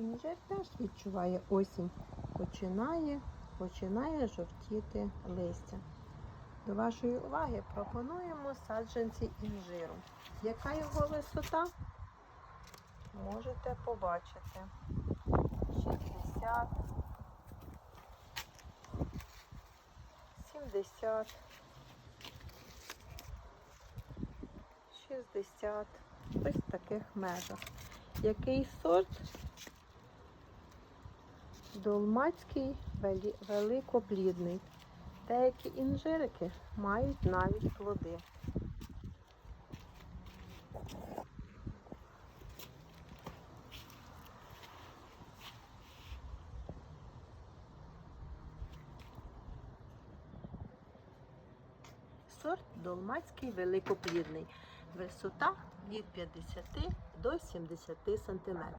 інжир теж відчуває осінь. Починає, починає жовтіти листя. До вашої уваги пропонуємо саджанці інжиру. Яка його висота? Можете побачити. 60, 70, 60. Ось в таких межах. Який сорт? Долмацький великоплідний. Деякі інжирики мають навіть плоди. Сорт долмацький великоплідний. Висота від 50 до 70 см.